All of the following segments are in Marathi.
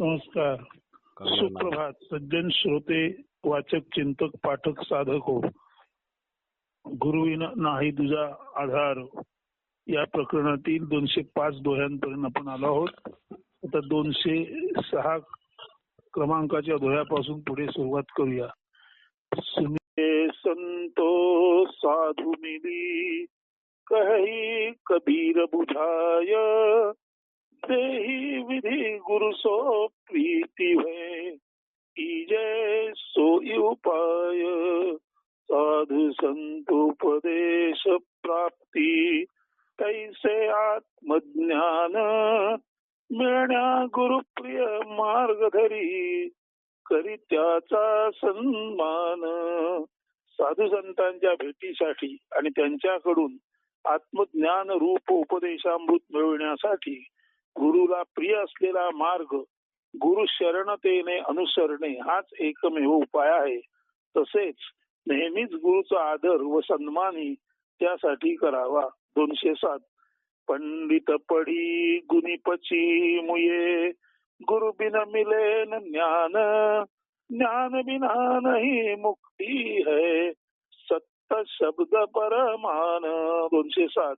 नमस्कार. सुप्रभात. सज्जन श्रोते वाचक चिंतक पाठक साधक हो. गुरुविना नाही तुझा आधार. या प्रकरणातील दोनशे पाच दोह्यांपर्यंत आपण आलो आहोत. आता दोनशे सहा क्रमांकाच्या दोह्यापासून पुढे सुरुवात करूया. सुने संतो साधु मिली कही कबीर बुझाय देही विधि गुरु सो प्रीति है। कीजे सोई उपाय। साधु संतोपदेश प्राप्ती। तैसे आत्मज्ञान? मिळण्या गुरुप्रिय मार्गधरी। करी त्याचा सन्मान। साधू संतांच्या भेटीसाठी आणि त्यांच्याकडून आत्मज्ञान रूप उपदेशामृत मिळवण्यासाठी गुरुला प्रिय असलेला मार्ग गुरु शरणतेने अनुसरणे हाच एकमेव उपाय आहे. तसेच नेहमीच गुरुचा आदर व सन्मानही त्यासाठी करावा. दोनशे सात. पंडित पडी गुनिपची मुये. गुरु बिन मिलेन ज्ञान. ज्ञान बिना नाही मुक्ती है. सत्य शब्द परमान दोनशे सात.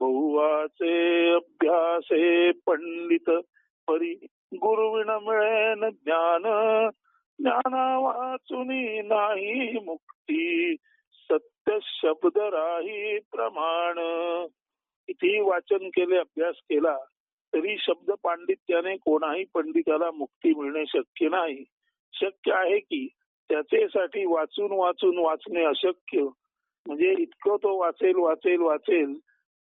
बहुवाचे अभ्यासे पंडित परी गुरुविण मिळेन ज्ञान. ज्ञाना वाचुनी नाही मुक्ती सत्य शब्द राही प्रमाण. किती वाचन केले अभ्यास केला तरी शब्द पांडित्याने कोणाही पंडिताला मुक्ती मिळणे शक्य नाही. शक्य आहे की त्याच्यासाठी वाचून वाचून वाचणे अशक्य. म्हणजे इतकं तो वाचेल वाचेल वाचेल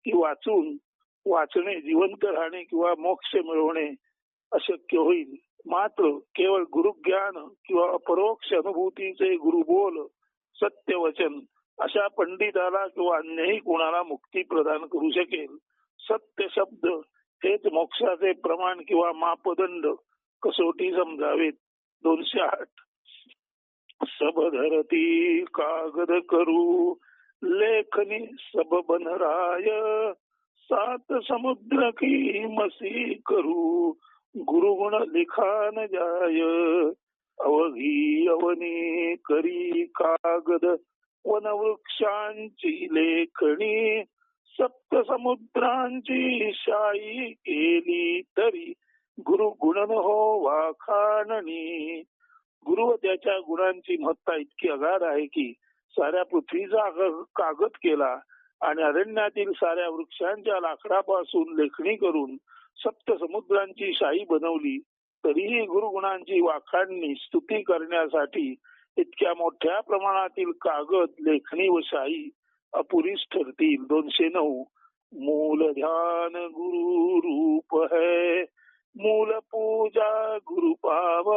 की वाचून वाचणे जिवंत राहणे किंवा मोक्ष मिळवणे अशक्य होईल. मात्र केवळ गुरुज्ञान किंवा अपरोक्ष अनुभूतीचे गुरुबोल सत्य वचन अशा पंडिताला किंवा अन्यही कोणाला मुक्ती प्रदान करू शकेल. सत्य शब्द हेच मोक्षाचे प्रमाण किंवा मापदंड कसोटी समजावेत. दोनशे आठ. सबधरती कागद करू लेखनी सब बनराय सात समुद्र की मसी करू गुरुगुण लिखान जाय। अवघी अवनी करी कागद वनवृक्षांची लेखणी। सप्त समुद्रांची शाई केली तरी गुरु गुणन हो वाखाणणी। गुरु त्याच्या गुणांची महत्ता इतकी अगाध आहे की साऱ्या पृथ्वीचा कागद केला आणि अरण्यातील साऱ्या वृक्षांच्या लाकडापासून लेखणी करून सप्त समुद्रांची शाही बनवली. तरीही गुरुगुणांची वाखाणणी स्तुती करण्यासाठी इतक्या मोठ्या प्रमाणातील कागद लेखणी व शाही अपुरीस ठरतील. दोनशे नऊ. मूल ध्यान गुरु रूप है. मूल पूजा गुरु पाव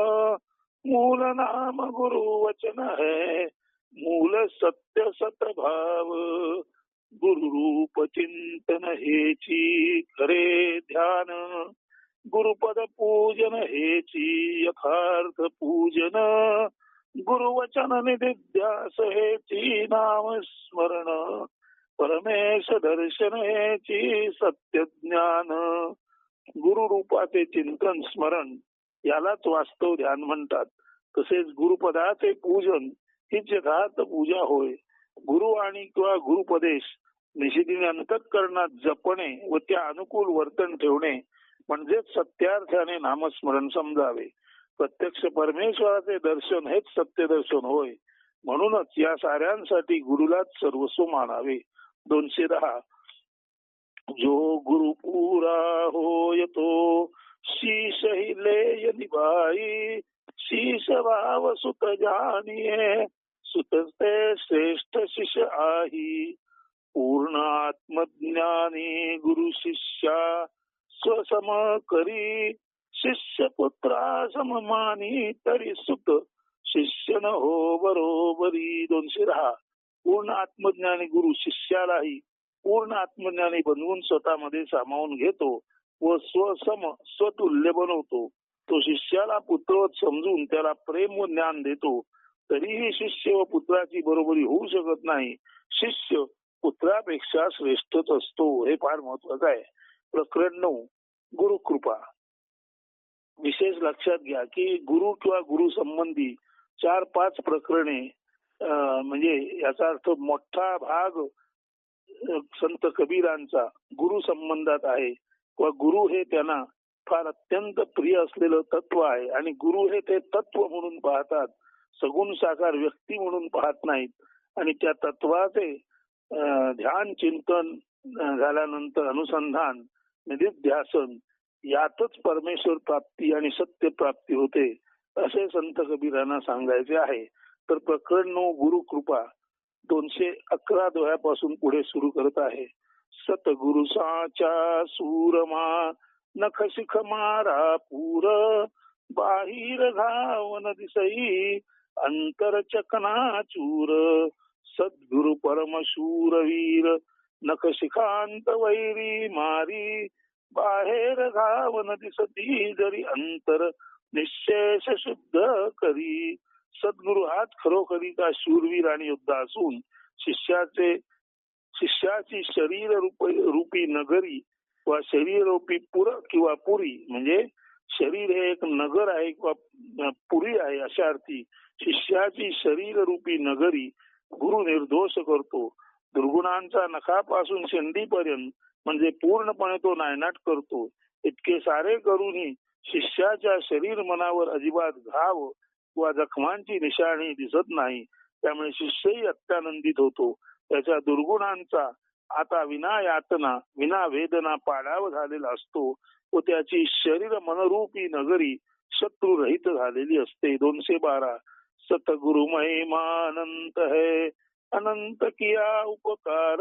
मूल नाम गुरु वचन है. सत्य सतभाव गुरु रूप चिंतन हेची खरे ध्यान गुरुपद पूजन हेची यथार्थ पूजन गुरुवचन निधिध्यास हेची नाम स्मरण परमेश दर्शन हेची सत्य ज्ञान गुरु रूपाचे चिंतन स्मरण यालाच वास्तव ध्यान म्हणतात. तसेच गुरुपदाचे पूजन ही जगात पूजा होय. गुरु आणि किंवा गुरुपदेश निषेधीने अंतकरणात जपणे व त्या अनुकूल वर्तन ठेवणे म्हणजेच सत्यार्थाने नामस्मरण समजावे. प्रत्यक्ष परमेश्वराचे दर्शन हेच सत्य दर्शन होय. म्हणूनच या साऱ्यांसाठी गुरुलाच सर्वस्व मानावे. दोनशे दहा. जो गुरु पुरा होय तो शीश लेय निभाई. शीश भाव सुत जानिये सुतस्ते श्रेष्ठ शिष्य आही. पूर्ण आत्मज्ञानी गुरु शिष्या स्वसम करी. शिष्य पुत्रा सममानी तरी सुत. शिष्य न हो बरोबरी दोनशे दहा. पूर्ण आत्मज्ञानी गुरु शिष्यालाही पूर्ण आत्मज्ञानी बनवून स्वतःमध्ये सामावून घेतो व स्वसम स्वतुल्य बनवतो. तो शिष्याला पुत्र समजून त्याला प्रेम व ज्ञान देतो तरीही शिष्य व पुत्राची बरोबरी होऊ शकत नाही. शिष्य पुत्रापेक्षा श्रेष्ठच असतो हे फार महत्वाचं आहे. प्रकरण नऊ गुरुकृपा विशेष लक्षात घ्या की गुरु किंवा गुरु संबंधी चार पाच प्रकरणे म्हणजे याचा अर्थ मोठा भाग संत कबीरांचा गुरु संबंधात आहे. किंवा गुरु हे त्यांना फार अत्यंत प्रिय असलेलं तत्व आहे. आणि गुरु हे ते तत्व म्हणून पाहतात. सगुण साकार व्यक्ती म्हणून पाहत नाहीत. आणि त्या तत्वाचे ध्यान चिंतन झाल्यानंतर अनुसंधान निधिध्यासन यातच परमेश्वर प्राप्ती आणि सत्य प्राप्ती होते असे संत कबीरांना सांगायचे आहे. तर प्रकरण नऊ गुरु कृपा दोनशे अकरा दोह्यापासून पुढे सुरू करत आहे. सतगुरु साचा सूरमा नख शिख मारा पूर बाहिर घावन दिसई अंतर चकना चूर. सद्गुरु परम शूरवीर नख शिखांत वैरी मारी. बाहेर घावन दिसती जरी अंतर निशेष शुद्ध करी. सद्गुरु हाच खरोखरीचा शूरवीर आणि योद्धा असून शिष्याचे शिष्याची शरीर रूप रूपी नगरी किंवा शरीर रूपी पुर किंवा पुरी म्हणजे शरीर हे एक नगर आहे किंवा पुरी आहे अशा अर्थी शिष्याची शरीर रूपी नगरी गुरु निर्दोष करतो. दुर्गुणांचा नखापासून शेंडीपर्यंत म्हणजे पूर्णपणे तो नायनाट करतो. इतके सारे करूनही शिष्याच्या शरीर मनावर अजिबात घाव किंवा जखमांची निशाणी दिसत नाही. त्यामुळे शिष्यही अत्यानंदित होतो. त्याच्या दुर्गुणांचा आता विना यातना विना वेदना पाडाव झालेला असतो. व त्याची शरीर मनरूपी नगरी शत्रुरहित झालेली असते. दोनशे बारा. सतगुरु महिमानंत है. अनंत किया उपकार.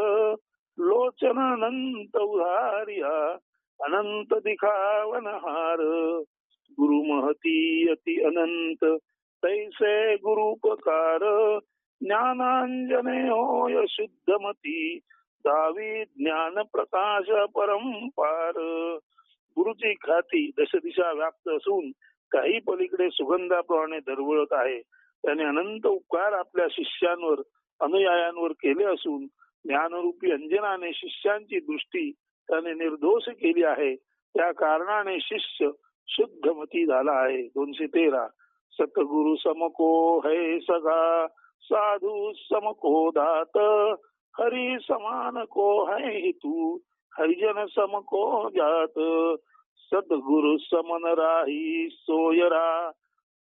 लोचन अनंत उधारिया. अनंत दिखावन हार. गुरु महती अति अनंत. तैसे गुरुपकार ज्ञानांजने होय शुद्धमती. दावी ज्ञान प्रकाश परंपार गुरुची ख्याती दशदिशा व्याप्त असून काही पलीकडे सुगंधाप्रमाणे दरवळत आहे. त्याने अनंत उपकार आपल्या शिष्यांवर अनुयायांवर केले असून ज्ञानरूपी अंजनाने शिष्यांची दृष्टी त्याने निर्दोष केली आहे. त्या कारणाने शिष्य शुद्ध मती झाला आहे. दोनशे तेरा. सतगुरु समको है सगा. साधू समको दात. हरी समान को है तू हरिजन सम को जात। सद्गुरु समन राही सोयरा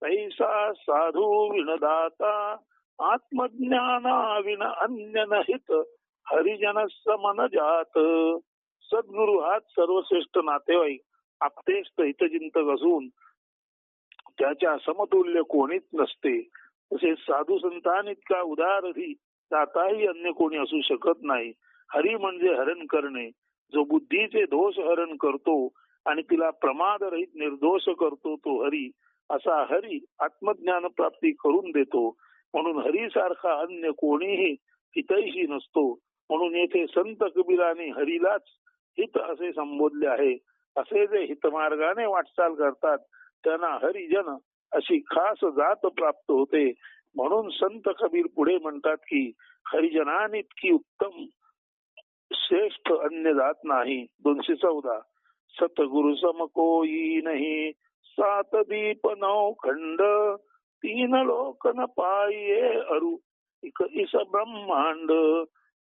ऐसा साधू विणदाता आत्मज्ञाना विण अन्य नहित हरिजन समन जात। सद्गुरु हाच सर्वश्रेष्ठ नातेवाईक आपतेष्ट हितचिंतक असून त्याच्या समतुल्य कोणीच नसते. तसेच साधू संतान इतका उदारही दाताही अन्य कोणी असू शकत नाही. हरी म्हणजे हरण करणे. जो बुद्धीचे दोष हरण करतो आणि तिला प्रमाद रहित निर्दोष करतो तो हरी असा हरी आत्मज्ञान प्राप्ती करून देतो. म्हणून हरी सारखा अन्य कोणीही हितैषी नसतो. म्हणून येथे संत कबीराने हरीलाच हित असे संबोधले आहे. असे जे हितमार्गाने वाटचाल करतात त्यांना हरिजन अशी खास जात प्राप्त होते. म्हणून संत कबीर पुढे म्हणतात की हरिजनान इतकी उत्तम श्रेष्ठ अन्य जात नाही. दोनशे चौदा. सतगुरु समकोई नाही सात दीप नौ खंड तीन लोक न पाये अरु। इक इस ब्रह्मांड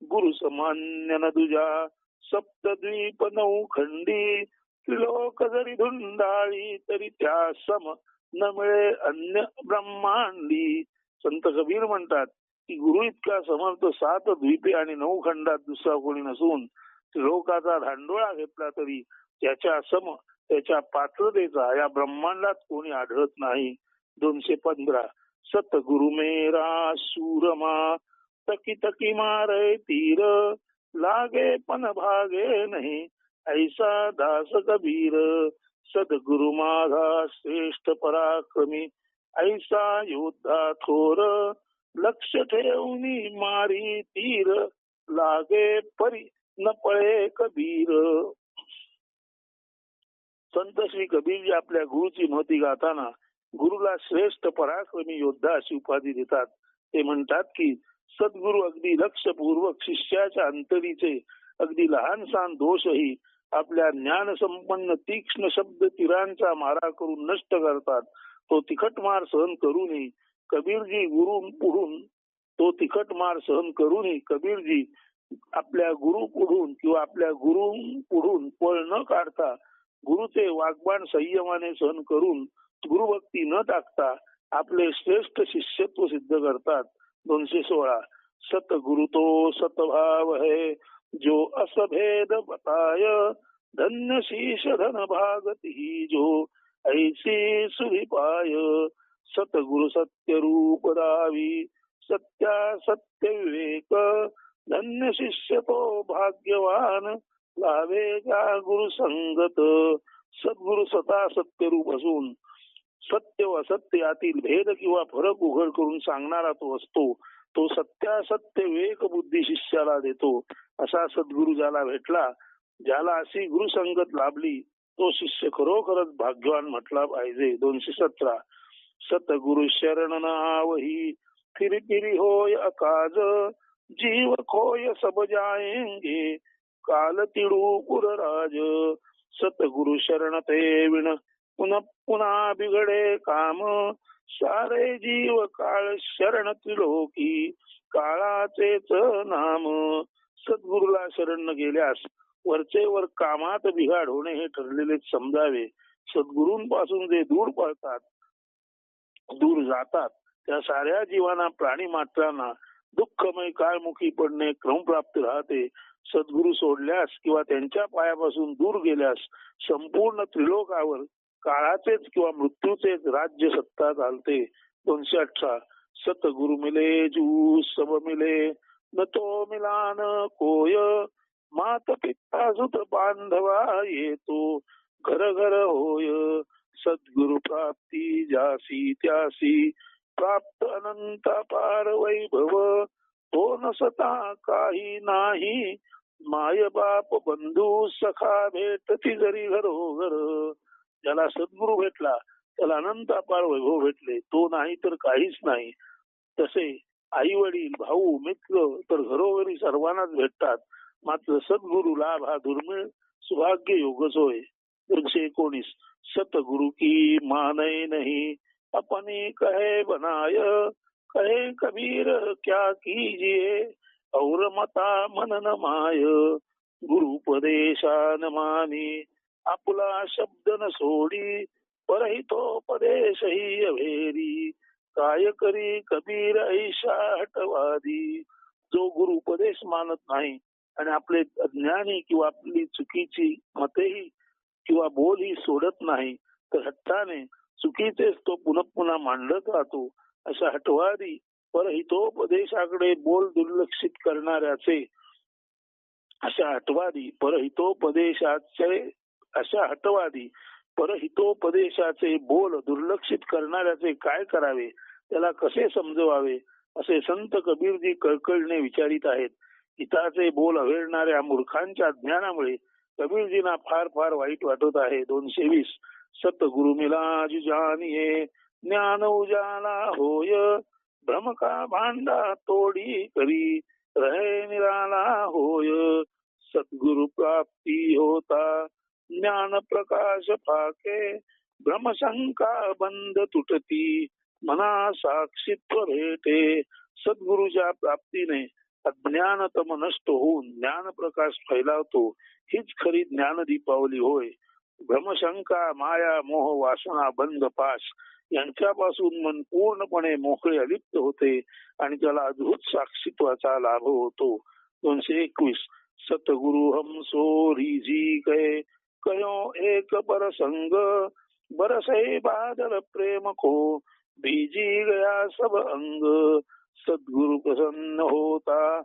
गुरु समान्य न दुजा। सप्तद्वीप नऊ खंडी त्रिलोक जरी धुंडाळी तरी त्या सम न मिळे अन्य ब्रह्मांडी। संत कबीर म्हणतात की गुरु इतका समर्थ सात द्वीपे आणि नऊ खंडात दुसरा कोणी नसून लोकाचा धांडोळा घेतला तरी त्याच्या सम त्याच्या पात्रतेचा या ब्रह्मांडात कोणी आढळत नाही. दोनशे पंधरा. सत गुरु मेरा सूरमा तकी तकी मारे तीर लागे पण भागे नाही. ऐसा दास कबीर सद्गुरु माझा श्रेष्ठ पराक्रमी ऐसा युद्धा थोर लक्ष ठेवणी मारी तीर लागे परी न पळे कबीर. संत श्री कबीरजी आपल्या गुरुची महती गाताना गुरुला श्रेष्ठ पराक्रमी योद्धा अशी उपाधी देतात. ते म्हणतात की सद्गुरु अगदी लक्षपूर्वक शिष्याच्या अंतरीचे अगदी लहान सहान दोषही आपल्या ज्ञान संपन्न तीक्ष्ण शब्द तीरांचा मारा करून नष्ट करतात. तो तिखट मार सहन करूनही कबीरजी गुरु पुढून तो तिखट मार सहन करूनही कबीरजी आपल्या गुरु पुढून किंवा आपल्या गुरु पुढून पळ न काढता गुरुचे वागबाण संयमाने सहन करून गुरुभक्ती न टाकता आपले श्रेष्ठ शिष्यत्व सिद्ध करतात. दोनशे सोळा. सतगुरु तो सतभाव है जो असभेद बताय धन्य शीश धन भागती जो ऐसी सुविपाय सतगुरु सत्य रूप दावी सत्या सत्य विवेक धन्य शिष्य तो भाग्यवान लावे का गुरु संगत सद्गुरु सता सत्य रूप असून सत्य व असत्य यातील भेद किंवा फरक उघड करून सांगणारा तो असतो तो सत्यासत्य विवेक बुद्धी शिष्याला देतो. असा सद्गुरु ज्याला भेटला ज्याला अशी गुरुसंगत लाभली तो शिष्य खरोखरच भाग्यवान म्हटला पाहिजे. दोनशे सतरा. सतगुरु शरण नावही फिरी फिरी होय अकाज. जीव खोय सब जाएंगे काल तिडू पुरराज. सतगुरु शरण ते विण. पुन्हा पुन्हा बिघडे काम. सारे जीव काळ शरण त्रिलोकी. काळाचेच नाम. सद्गुरुला शरण गेल्यास वरचे वर कामात बिघाड होणे हे ठरलेले समजावे. सद्गुरूंपासून जे दूर पळतात दूर जातात त्या साऱ्या जीवांना प्राणी मात्रांना दुःखमय काळमुखी पडणे क्रमप्राप्त राहते. सद्गुरू सोडल्यास किंवा त्यांच्या पायापासून दूर गेल्यास संपूर्ण त्रिलोकावर काळाचेच किंवा मृत्यूचेच राज्य सत्ता चालते. दोनशे अठरा. सतगुरु मिले जू सब मिले न तो मिलान कोय मात पिता सुत बांधवा येतो. घर घर होय सद्गुरु प्राप्ती जासी त्यासी. प्राप्त अनंत पार वैभव तो नसता काही नाही. माय बाप बंधू सखा भेटती जरी घरोघर. ज्याला सद्गुरु भेटला त्याला अनंत अपार वैभव भेटले. तो नाही तर काहीच नाही. तसे आई वडील भाऊ मित्र तर घरोघरी सर्वांनाच भेटतात. मात्र सद्गुरु लाभ हा दुर्मिळ सुभाग्य योगच होय दोनशे एकोणीस. सतगुरु की मानय नहीं. अपने कहे बनाय कहे कबीर क्या कीजिए? और मता मन न माय. गुरुपदेशान मानी. आपला शब्द न सोडी परहितोपदेश ही अभेरी काय करी कबीर ऐशा हटवादी? जो गुरु उपदेश मानत नाही आणि आपले अज्ञानी किंवा आपली चुकीची मतेही किंवा बोल ही सोडत नाही तर हट्टाने चुकीचेच तो पुन्हा पुन्हा मांडत राहतो. अशा हटवादी परहितोपदेशाकडे बोल दुर्लक्षित करणाऱ्याचे अशा हटवादी परहितोपदेशाचे अशा हटवादी परहितोपदेशाचे बोल दुर्लक्षित करणाऱ्याचे काय करावे? त्याला कसे समजवावे? असे संत कबीरजी कळकळणे विचारित आहेत. हिताचे बोल अवेळणाऱ्या मूर्खांच्या ज्ञानामुळे कबीरजींना फार फार वाईट वाटत आहे. दोनशे वीस. सतगुरु मिलाज जानिये ज्ञान उजाला होय. भ्रमका भांडा तोडी करी रहे निराला होय. सद्गुरु प्राप्ती होता ज्ञान प्रकाश फाके भ्रमशंका बंद तुटती मना साक्षीत्व भेटे सद्गुरुच्या प्राप्तीने अज्ञानतम नष्ट होऊन ज्ञान प्रकाश फैलावतो हीच खरी ज्ञान दीपावली होय. भ्रमशंका माया मोह वासना बंध पाश यांच्यापासून मन पूर्णपणे मोकळे अलिप्त होते आणि त्याला अद्भुत साक्षीत्वाचा लाभ होतो. दोनशे एकवीस. सतगुरु हम सोरी जी गए कयो एक बर संग बरसे बादल प्रेम को बीजी गया सब अंग सद्गुरु प्रसन्न होता.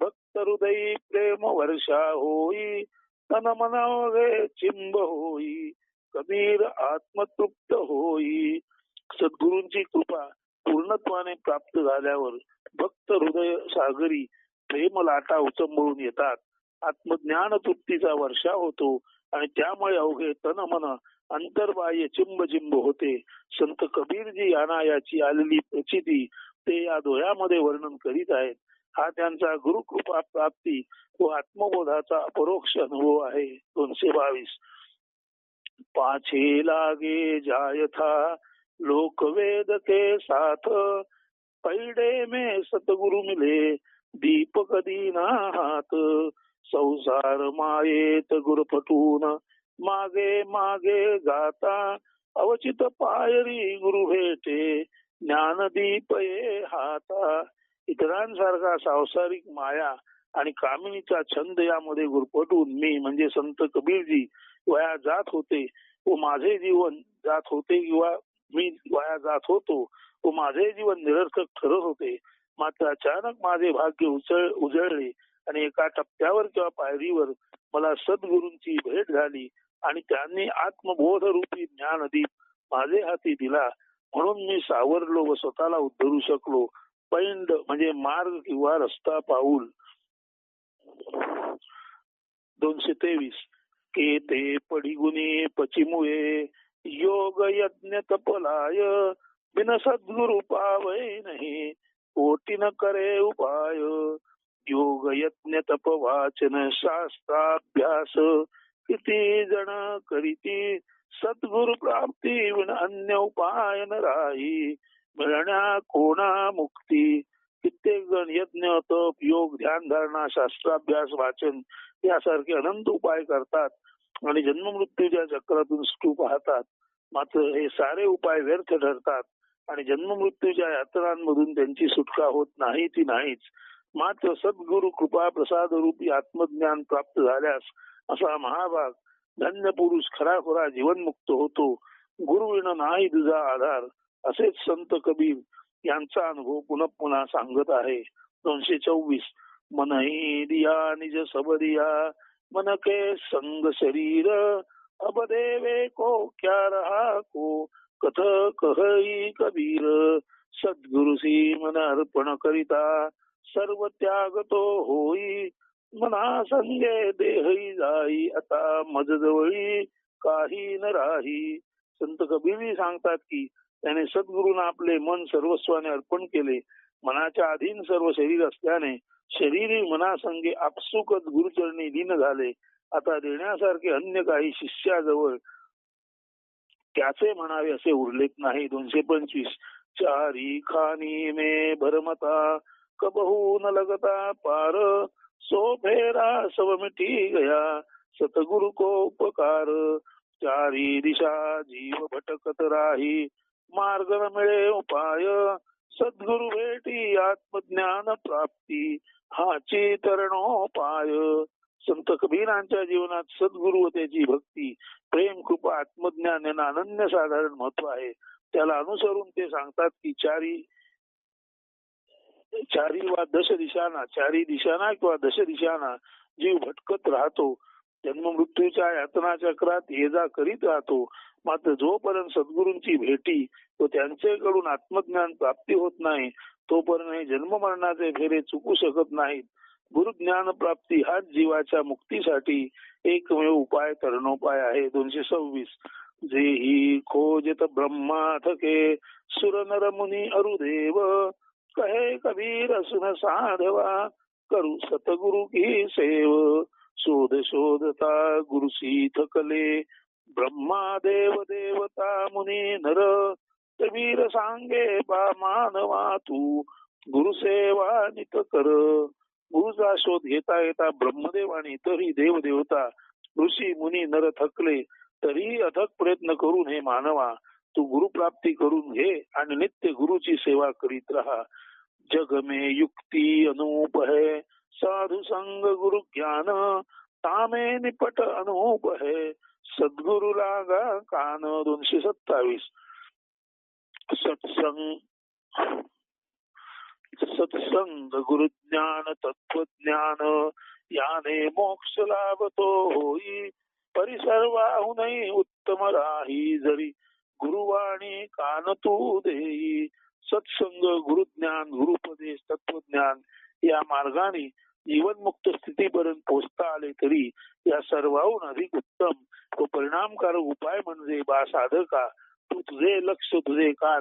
भक्त हृदय प्रेम वर्षा होई. तन मनावे चिंब होई. कबीर आत्मतृप्त होई. सद्गुरूंची कृपा पूर्णत्वाने प्राप्त झाल्यावर भक्त हृदय सागरी प्रेम लाटा उचंबळून येतात. आत्मज्ञान तृप्तीचा वर्षा होतो आणि त्यामुळे अवघे तन मन अंतर्बाह्य चिंब चिंब होते. संत कबीरजी यांना याची आलेली प्रचिती ते या दोह्यामध्ये वर्णन करीत आहेत. हा त्यांचा गुरुकृपा प्राप्ती व आत्मबोधाचा अपरोक्ष अनुभव आहे. दोनशे बावीस. पाछे लागे जायथा लोकवेद के साथ. पैडे में सतगुरु मिले दीपक दीना हात संसार मायेत गुरुपटून मागे मागे गाता. अवचित पायरी गुरु भेटे ज्ञानदीप ये हाता. इतरांसारखा सांसारिक माया आणि कामिनीचा छंद यामध्ये गुरपटून मी म्हणजे संत कबीरजी वया जात होते व माझे जीवन जात होते किंवा मी वाया जात होतो व माझे जीवन निरर्थक ठरत होते. मात्र अचानक माझे भाग्य उचळ उजळले आणि एका टप्प्यावर किंवा पायरीवर मला सद्गुरूंची भेट झाली आणि त्यांनी आत्मबोध रूपी ज्ञानदीप माझे हाती दिला. म्हणून मी सावरलो व स्वतःला उद्धरू शकलो. पैंड म्हणजे मार्ग किंवा रस्ता पाऊल. दोनशे तेवीस. के ते पडिगुणी पचिमुळे योग यज्ञ तपलाय. बिन सद्गुरु पावय नाही. कोटी न करे उपाय. योग यज्ञ तप वाचन शास्त्राभ्यास. किती जण करीती सद्गुरु प्राप्ती विण अन्य उपाय न राही. मिळण्या कोणा मुक्ती. कित्येक जण यज्ञ तप योग ध्यान धारणा शास्त्राभ्यास वाचन यासारखे अनंत उपाय करतात आणि जन्ममृत्यूच्या चक्रातून सुटू पाहतात. मात्र हे सारे उपाय व्यर्थ ठरतात आणि जन्ममृत्यूच्या यात्रांमधून त्यांची सुटका होत नाही ती नाहीच. मात्र सद्गुरु कृपा प्रसाद रूपी आत्मज्ञान प्राप्त झाल्यास असा महाभाग धन्य पुरुष खरा खराखुरा जीवनमुक्त होतो. गुरुविण नाही तुझा आधार असेच संत कबीर यांचा अनुभव पुन्हा पुन्हा सांगत आहे. दोनशे चोवीस. मनही दिया निज सबरिया मन के संग शरीर अब देवे को क्या रहा को कथ कहई कबीर. सद्गुरु सी मन अर्पण करिता सर्व त्याग तो होई मना संगे देहई जाई. आता मजजवळी काही न राही. संत कबीर सांगतात की त्याने सद्गुरूंना आपले मन सर्वस्वाने अर्पण केले. मनाच्या अधीन सर्व शरीर असल्याने शरीरी मनासंगे आपसुकच गुरुचरणी लीन झाले. आता देण्यासारखे अन्य काही शिष्याजवळ त्याचे म्हणावे असे उरलेत नाही. दोनशे पंचवीस. चारी खानी मे भरमता. कबहू न लगता पार. सो फेरा सब मिटी गया सतगुरु को उपकार। चारी दिशा जीव भटकत राही मार्ग न मिळे उपाय। सद्गुरु भेटी आत्मज्ञान प्राप्ती हाची तरणोपाय। संत कबीरांच्या जीवनात सद्गुरु व त्याची भक्ती प्रेम कृपा आत्मज्ञान यांना अनन्य साधारण महत्त्व आहे. त्याला अनुसरून ते सांगतात की चारी चारी वा दश दिशाना चारी दिशाना किंवा दश दिशाना जीव भटकत राहतो. जन्म मृत्यूच्या यातना चक्रात ये जा करीत राहतो. मात्र जोपर्यंत सद्गुरूंची भेटी व त्यांच्याकडून आत्मज्ञान प्राप्ती होत नाही तोपर्यंत हे जन्म मरणाचे फेरे चुकू शकत नाहीत. गुरुज्ञान प्राप्ती हाच जीवाच्या मुक्तीसाठी एकमेव उपाय तरणोपाय आहे. दोनशे सव्वीस. जे ही खोजत ब्रह्मा थके सुर नर मुनी अरुदेव. कहे कबीर सुन साधवा करू सतगुरु की सेव। शोध शोधता गुरुसी थकले ब्रह्मा देव देवता मुनी नर। कबीर सांगे बा मानवा तू गुरुसेवा नित कर। गुरुचा शोध घेता येता ब्रह्मदेव तरी इतरही देव देवता ऋषी मुनी नर थकले तरी अथक प्रयत्न करून हे मानवा तू गुरुप्राप्ती करून घे आणि नित्य गुरुची सेवा करीत राहा। जग में युक्ती अनूप है। साधु संग गुरु ज्ञान तामे निपट अनूप है। सद्गुरु लागा कान दोनशे सत्तावीस। सत्संग सत्संग गुरुज्ञान तत्वज्ञान याने मोक्ष लाभतो होई। परिसर्वाहुनही उत्तम राही जरी। गुरुवाणी कान तू देई। सत्संग गुरुज्ञान गुरुपदेश तत्वज्ञान या मार्गाने जीवनमुक्त स्थितीपर्यंत पोचता आले तरी या सर्वाहून अधिक उत्तम व परिणामकारक उपाय म्हणजे बा साधका तू तुझे लक्ष तुझे कान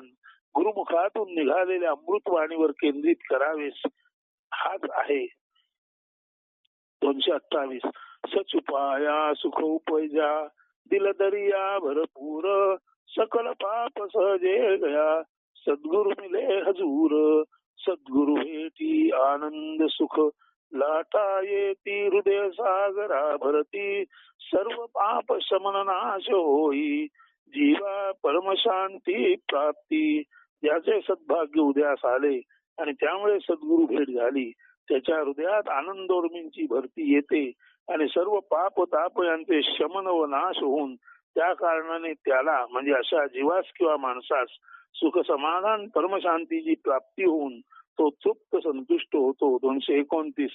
गुरुमुखातून निघालेल्या अमृतवाणीवर केंद्रित करावेस हाच आहे. दोनशे अठ्ठावीस. सचुपाया सुख उपजा दिल दरिया भरपूर सकल पाप सहजे गया सद्गुरु मिले हजूर सद्गुरु भेटी आनंद सुख लाटा येती हृदय सागरा भरती सर्व पाप शमन नाश होई जीवा परमशांती प्राप्ती. याचे सद्भाग्य उदयास आले आणि त्यामुळे सद्गुरु भेट झाली. त्याच्या हृदयात आनंदोर्मींची भरती येते आणि सर्व पाप ताप यांचे शमन व नाश होऊन त्या कारणाने त्याला म्हणजे अशा जीवास किंवा माणसास सुख समाधान परमशांतीची प्राप्ती होऊन तो तृप्त संतुष्ट होतो. दोनशे एकोणतीस.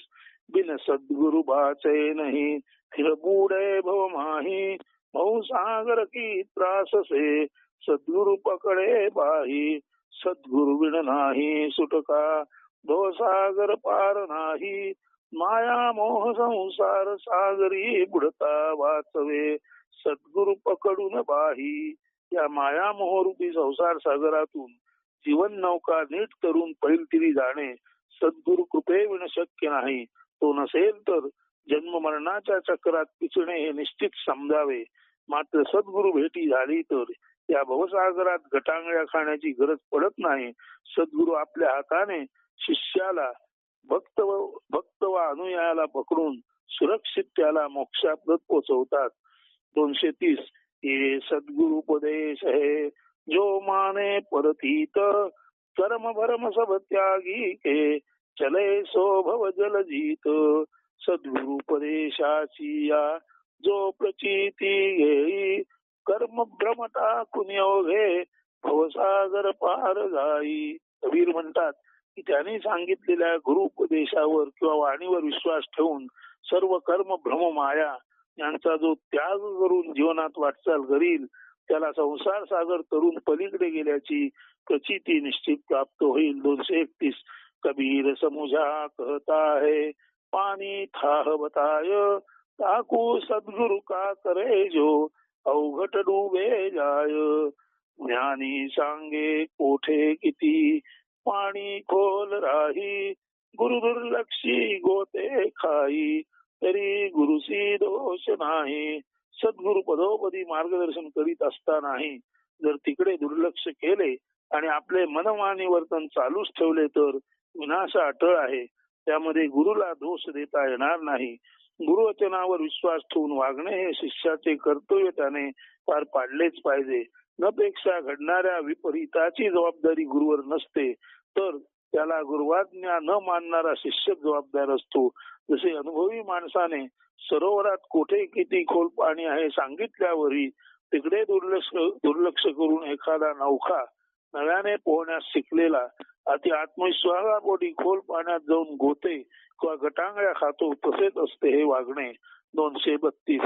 बिन सद्गुरु बाचे नाही फिरबुडे भव माही भाऊ सागर की त्रास सद्गुरु पकडे बाही। सद्गुरु विण नाही सुटका भव सागर पार नाही। माया मोह संसार सागरी बुडता वाचवे। सद्गुरु पकडून बाही. या माया मोहरूपी संसार सागरातून जीवन नौका नीट करून तिरी जाणे. सद्गुरु कृपेविण शक्य नाही. तो नसेल तर जन्म मरणाच्या चक्रात पिचणे हे निश्चित समजावे. मात्र सद्गुरु भेटी झाली तर या भवसागरात गटांगळ्या खाण्याची गरज पडत नाही. सद्गुरु आपल्या हाताने शिष्याला भक्त व भक्त व अनुयायाला पकडून सुरक्षित त्याला मोक्षाप्रत पोचवतात. दोनशे तीस. ये सद्गुरु उपदेश है. जो माने परतीत कर्म भरम सब त्यागी के. चले सो भव जल जीत. सद्गुरु उपदेशाची या. जो प्रचिती घेई कर्म भ्रमता कुनियोगे भवसागर पार जाई. कबीर म्हणतात की त्यांनी सांगितलेल्या गुरु उपदेशावर किंवा वाणीवर विश्वास ठेवून सर्व कर्म भ्रम माया यांचा जो त्याग करून जीवनात वाटचाल करील त्याला संसार सागर तरुण पलीकडे गेल्याची प्रचिती निश्चित प्राप्त होईल. दोनशे एकतीस कबीर समुझा कहता है पाणी थाह बताय ताकू सद्गुरु का करे जो अवघट डुबे जाय. ज्ञानी सांगे कोठे किती पाणी खोल राही. गुरु दुर्लक्षी गोते खाई. तरी गुरुसी दोष नाही. सद्गुरु पदोपदी मार्गदर्शन करीत असतानाही जर तिकडे दुर्लक्ष केले आणि आपले मनमानी वर्तन चालूच ठेवले तर विनाश अटळ आहे. त्यामध्ये गुरुला दोष देता येणार नाही. गुरुवचनावर विश्वास ठेवून वागणे हे शिष्याचे कर्तव्य त्याने पार पाडलेच पाहिजे. न पेक्षा घडणाऱ्या विपरीताची जबाबदारी गुरुवर नसते. तर त्याला गुरुवाज्ञा न मानणारा शिष्य जबाबदार असतो. जसे अनुभवी माणसाने सरोवरात कोठे किती खोल पाणी आहे सांगितल्यावरही तिकडे दुर्लक्ष दुर्लक्ष करून एखादा नौखा नव्याने पोहण्यास शिकलेला अति आत्मविश्वासापोटी खोल पाण्यात जाऊन गोते किंवा गटांगळ्या खातो तसेच असते हे वागणे दोनशे बत्तीस.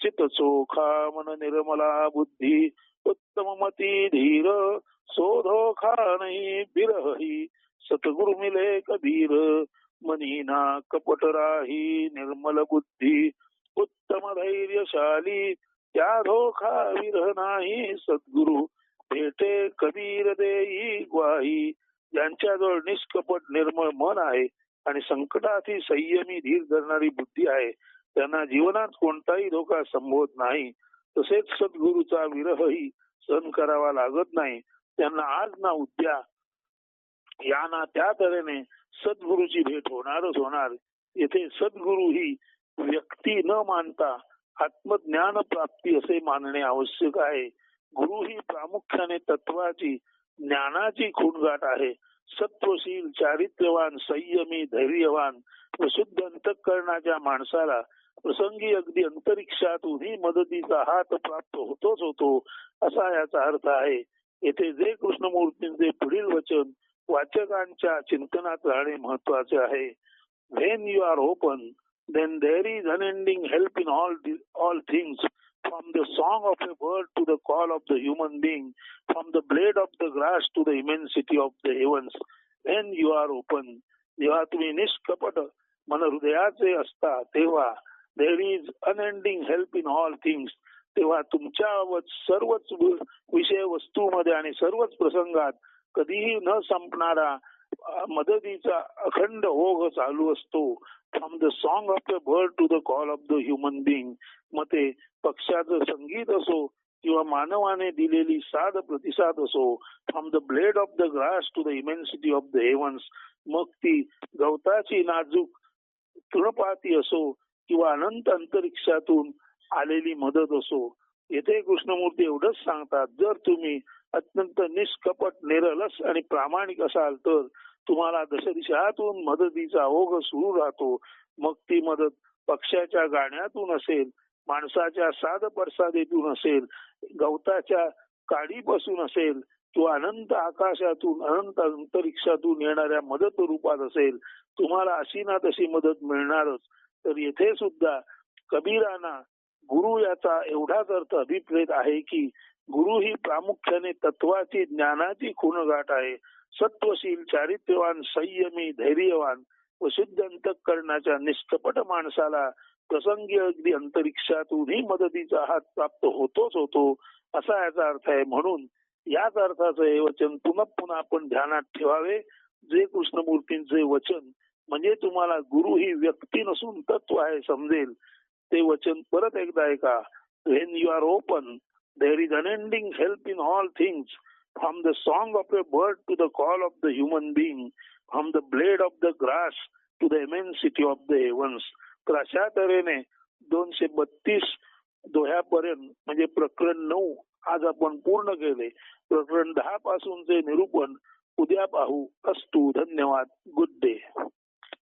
चित चोखा मन निर्मला बुद्धी उत्तम मती धीर सोधोखा नाही बिरही सतगुरु मिले कबीर मनीना कपट राही निर्मल बुद्धी उत्तम धैर्यशाली त्या धोखा विरह नाही सद्गुरु भेटे कबीर देई ग्वाही. ज्यांच्याजवळ निष्कपट निर्मळ मन आहे आणि संकटाची संयमी धीर धरणारी बुद्धी आहे. त्यांना जीवनात कोणताही धोका संभवत नाही. तसेच सद्गुरूचा विरहही सहन करावा लागत नाही. त्यांना आज ना उद्या या ना त्या तऱ्हेने सद्गुरूची भेट होणारच होणार. येथे सद्गुरू ही व्यक्ती न मानता आत्मज्ञान प्राप्ती असे मानणे आवश्यक आहे. गुरु ही प्रामुख्याने तत्वाची ज्ञानाची खूणगाठ आहे. सत्वशील चारित्र्यवान संयमी धैर्यवान व शुद्ध अंतकरणाच्या माणसाला प्रसंगी अगदी अंतरिक्षातूनही मदतीचा हात प्राप्त होतोच होतो असा याचा अर्थ आहे. येथे जे कृष्णमूर्तींचे पुढील वचन वाचकांच्या चिंतनात राहणे महत्त्वाचे आहे. When you are open then there is unending help in all all things from the song of a bird to the call of the human being, from the blade of the grass to the immensity of the heavens. When you are open, जेव्हा तुम्ही निष्कपट मन हृदयाचे असता तेव्हा there is unending help in all things तेव्हा तुमच्या सर्वच विषय वस्तूमध्ये आणि सर्वच प्रसंगात कधीही न संपणारा मदतीचा अखंड ओघ चालू असतो. From the song of the bird to the call of the human being मग ते पक्षाचं संगीत असो किंवा मानवाने दिलेली साध प्रतिसाद असो from the blade of the grass to the immensity of the heavens मग ती गवताची नाजूक तृणपाती असो किंवा अनंत अंतरिक्षातून आलेली मदत असो. येथे कृष्णमूर्ती एवढंच सांगतात जर तुम्ही अत्यंत निष्कपट निरलस आणि प्रामाणिक असाल तर तुम्हाला दशदिशातून मदतीचा ओघ सुरू राहतो. मग ती मदत पक्षाच्या गाण्यातून असेल माणसाच्या साध परसादेतून असेल गवताच्या काडीपासून असेल किंवा अनंत आकाशातून अनंत अंतरिक्षातून येणाऱ्या मदत रूपात असेल तुम्हाला अशी ना तशी मदत मिळणारच. तर येथे सुद्धा कबीराना गुरु याचा एवढाच अर्थ अभिप्रेत आहे की गुरु ही प्रामुख्याने तत्वाची ज्ञानाची खूणगाठ आहे. सत्वशील चारित्र्यवान संयमी धैर्यवान व शुद्ध अंतकरणाच्या निष्कपट माणसाला प्रसंगी अगदी अंतरिक्षातूनही मदतीचा हात प्राप्त होतोच होतो असा याचा अर्थ आहे. म्हणून याच अर्थाचं हे वचन पुन्हा पुन्हा आपण ध्यानात ठेवावे. जे कृष्णमूर्तींचे वचन म्हणजे तुम्हाला गुरु ही व्यक्ती नसून तत्व आहे समजेल ते वचन परत एकदा ऐका. When you are open There is unending help in all things from the song of a bird to the call of the human being from the blade of the grass to the immensity of the heavens तर अशा तऱ्हेने दोनशे बत्तीस दोह्यापर्यंत म्हणजे प्रकरण नऊ आज आपण पूर्ण केले. प्रकरण दहा पासूनचे निरूपण उद्या पाहू. असतो धन्यवाद. Good day.